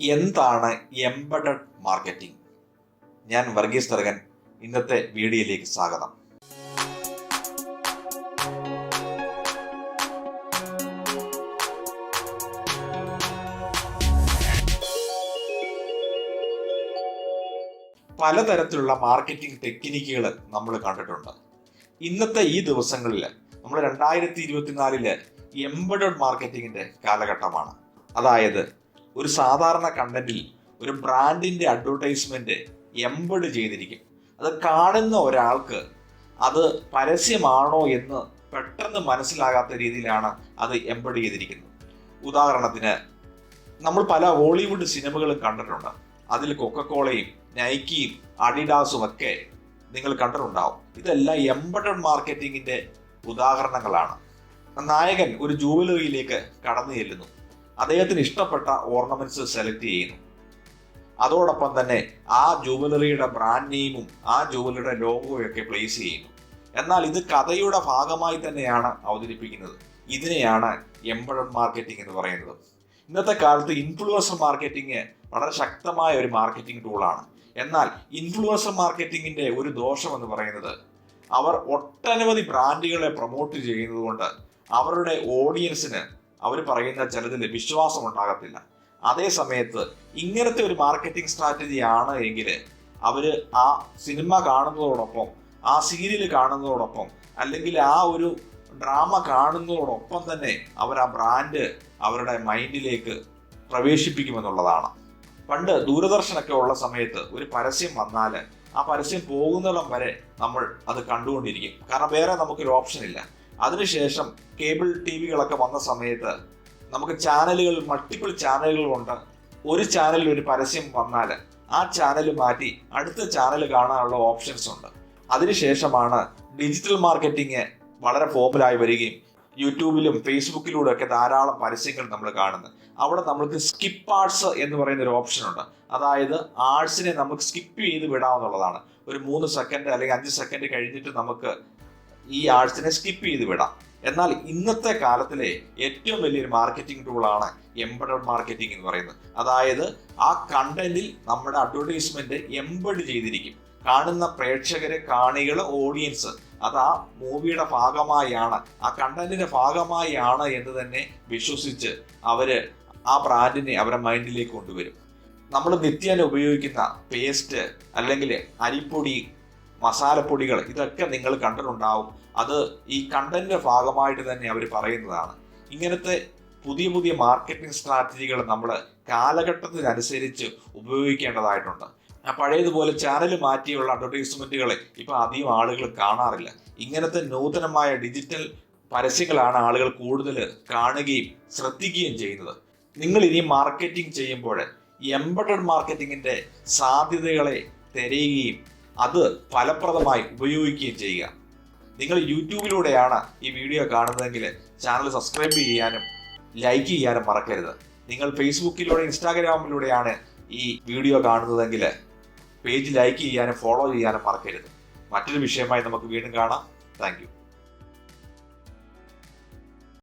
എന്താണ് embedded marketing? ഞാൻ വർഗീസ് തരകൻ ഇന്നത്തെ വീഡിയോയിലേക്ക് സ്വാഗതം. പലതരത്തിലുള്ള മാർക്കറ്റിംഗ് ടെക്നിക്കുകൾ നമ്മൾ കണ്ടിട്ടുണ്ട്. ഇന്നത്തെ ഈ ദിവസങ്ങളിൽ നമ്മൾ രണ്ടായിരത്തി ഇരുപത്തിനാലിൽ എംബഡഡ് മാർക്കറ്റിംഗിന്റെ കാലഘട്ടമാണ്. അതായത് ഒരു സാധാരണ കണ്ടന്റിൽ ഒരു ബ്രാൻഡിന്റെ അഡ്വർടൈസ്മെന്റ് എംബഡ് ചെയ്തിരിക്കും. അത് കാണുന്ന ഒരാൾക്ക് അത് പരസ്യമാണോ എന്ന് പെട്ടെന്ന് മനസ്സിലാകാത്ത രീതിയിലാണ് അത് എംബഡ് ചെയ്തിരിക്കുന്നത്. ഉദാഹരണത്തിന് നമ്മൾ പല ഹോളിവുഡ് സിനിമകളും കണ്ടിട്ടുണ്ട്. അതിൽ കൊക്കക്കോളയും നൈക്കിയും അഡിഡാസും ഒക്കെ നിങ്ങൾ കണ്ടിട്ടുണ്ടാവും. ഇതെല്ലാം എംബഡഡ് മാർക്കറ്റിംഗിന്റെ ഉദാഹരണങ്ങളാണ്. നായകൻ ഒരു ജൂവലറിയിലേക്ക് കടന്നു ചെല്ലുന്നു. അദ്ദേഹത്തിന് ഇഷ്ടപ്പെട്ട ഓർണമെന്റ്സ് സെലക്ട് ചെയ്യുന്നു. അതോടൊപ്പം തന്നെ ആ ജുവലറിയുടെ ബ്രാൻഡ് നെയിമും ആ ജുവലറിയുടെ ലോഗോയൊക്കെ പ്ലേസ് ചെയ്യുന്നു. എന്നാൽ ഇത് കഥയുടെ ഭാഗമായി തന്നെയാണ് അവതരിപ്പിക്കുന്നത്. ഇതിനെയാണ് എംബഡഡ് മാർക്കറ്റിംഗ് എന്ന് പറയുന്നത്. ഇന്നത്തെ കാലത്ത് ഇൻഫ്ലുവൻസർ മാർക്കറ്റിംഗ് വളരെ ശക്തമായ ഒരു മാർക്കറ്റിംഗ് ടൂളാണ് എന്നാൽ ഇൻഫ്ലുവൻസർ മാർക്കറ്റിംഗിന്റെ ഒരു ദോഷം എന്ന് പറയുന്നത് അവർ ഒട്ടനവധി ബ്രാൻഡുകളെ പ്രൊമോട്ട് ചെയ്യുന്നത് കൊണ്ട് അവരുടെ ഓഡിയൻസിന് അവർ പറയുന്ന ചിലതിൽ വിശ്വാസം ഉണ്ടാകത്തില്ല അതേ സമയത്ത് ഇങ്ങനത്തെ ഒരു മാർക്കറ്റിംഗ് സ്ട്രാറ്റജി ആണ് എങ്കിൽ അവർ ആ സിനിമ കാണുന്നതോടൊപ്പം ആ സീരിയൽ കാണുന്നതോടൊപ്പം അല്ലെങ്കിൽ ആ ഒരു ഡ്രാമ കാണുന്നതോടൊപ്പം തന്നെ അവർ ആ ബ്രാൻഡ് അവരുടെ മൈൻഡിലേക്ക് പ്രവേശിപ്പിക്കുമെന്നുള്ളതാണ്. പണ്ട് ദൂരദർശനൊക്കെ ഉള്ള സമയത്ത് ഒരു പരസ്യം വന്നാൽ ആ പരസ്യം പോകുന്നിടം വരെ നമ്മൾ അത് കണ്ടുകൊണ്ടിരിക്കും. കാരണം വേറെ നമുക്കൊരു ഓപ്ഷൻ ഇല്ല അതിനുശേഷം കേബിൾ ടി വികളൊക്കെ വന്ന സമയത്ത് നമുക്ക് ചാനലുകൾ മൾട്ടിപ്പിൾ ചാനലുകളുണ്ട്. ഒരു ചാനലിൽ ഒരു പരസ്യം വന്നാൽ ആ ചാനൽ മാറ്റി അടുത്ത ചാനൽ കാണാനുള്ള ഓപ്ഷൻസ് ഉണ്ട്. അതിനുശേഷമാണ് ഡിജിറ്റൽ മാർക്കറ്റിംഗ് വളരെ ഫോമിലായി വരികയും യൂട്യൂബിലും ഫേസ്ബുക്കിലൂടെ ഒക്കെ ധാരാളം പരസ്യങ്ങൾ നമ്മൾ കാണുന്നത്. അവിടെ നമ്മൾക്ക് സ്കിപ്പ് ആർട്സ് എന്ന് പറയുന്ന ഒരു ഓപ്ഷൻ ഉണ്ട്. അതായത് ആർട്സിനെ നമുക്ക് സ്കിപ്പ് ചെയ്ത് വിടാമെന്നുള്ളതാണ് ഒരു മൂന്ന് സെക്കൻഡ് അല്ലെങ്കിൽ അഞ്ച് സെക്കൻഡ് കഴിഞ്ഞിട്ട് നമുക്ക് ഈ ആഴ്ചനെ സ്കിപ്പ് ചെയ്ത് വിടാം. എന്നാൽ ഇന്നത്തെ കാലത്തിലെ ഏറ്റവും വലിയൊരു മാർക്കറ്റിംഗ് ടൂളാണ് എംബഡഡ് മാർക്കറ്റിംഗ് എന്ന് പറയുന്നത്. അതായത് ആ കണ്ടന്റിൽ നമ്മുടെ അഡ്വർടൈസ്മെന്റ് എംബഡ് ചെയ്തിരിക്കും. കാണുന്ന പ്രേക്ഷകരെ കാണികൾ ഓഡിയൻസ് അത് ആ മൂവിയുടെ ഭാഗമായാണ്. ആ കണ്ടന്റിന്റെ ഭാഗമായാണ് എന്ന് തന്നെ വിശ്വസിച്ച് അവർ ആ ബ്രാൻഡിനെ അവരുടെ മൈൻഡിലേക്ക് കൊണ്ടുവരും. നമ്മൾ നിത്യേന ഉപയോഗിക്കുന്ന പേസ്റ്റ് അല്ലെങ്കിൽ അരിപ്പൊടി മസാലപ്പൊടികൾ ഇതൊക്കെ നിങ്ങൾ കണ്ടിട്ടുണ്ടാവും. അത് ഈ കണ്ടന്റിന്റെ ഭാഗമായിട്ട് തന്നെ അവർ പറയുന്നതാണ്. ഇങ്ങനത്തെ പുതിയ പുതിയ മാർക്കറ്റിംഗ് സ്ട്രാറ്റജികൾ നമ്മൾ കാലഘട്ടത്തിനനുസരിച്ച് ഉപയോഗിക്കേണ്ടതായിട്ടുണ്ട്. പഴയതുപോലെ ചാനൽ മാറ്റിയുള്ള അഡ്വർടൈസ്മെന്റുകൾ ഇപ്പൊ അധികം ആളുകൾ കാണാറില്ല. ഇങ്ങനത്തെ നൂതനമായ ഡിജിറ്റൽ പരസ്യങ്ങളാണ് ആളുകൾ കൂടുതൽ കാണുകയും ശ്രദ്ധിക്കുകയും ചെയ്യുന്നത്. നിങ്ങൾ ഇനി മാർക്കറ്റിംഗ് ചെയ്യുമ്പോൾ എംബഡഡ് മാർക്കറ്റിംഗിന്റെ സാധ്യതകളെ തിരയുകയും അത് ഫലപ്രദമായി ഉപയോഗിക്കുകയും ചെയ്യുക. നിങ്ങൾ യൂട്യൂബിലൂടെയാണ് ഈ വീഡിയോ കാണുന്നതെങ്കിൽ ചാനൽ സബ്സ്ക്രൈബ് ചെയ്യാനും ലൈക്ക് ചെയ്യാനും മറക്കരുത്. നിങ്ങൾ ഫേസ്ബുക്കിലൂടെ ഇൻസ്റ്റാഗ്രാമിലൂടെയാണ് ഈ വീഡിയോ കാണുന്നതെങ്കിൽ പേജ് ലൈക്ക് ചെയ്യാനും ഫോളോ ചെയ്യാനും മറക്കരുത്. മറ്റൊരു വിഷയമായി നമുക്ക് വീണ്ടും കാണാം. താങ്ക്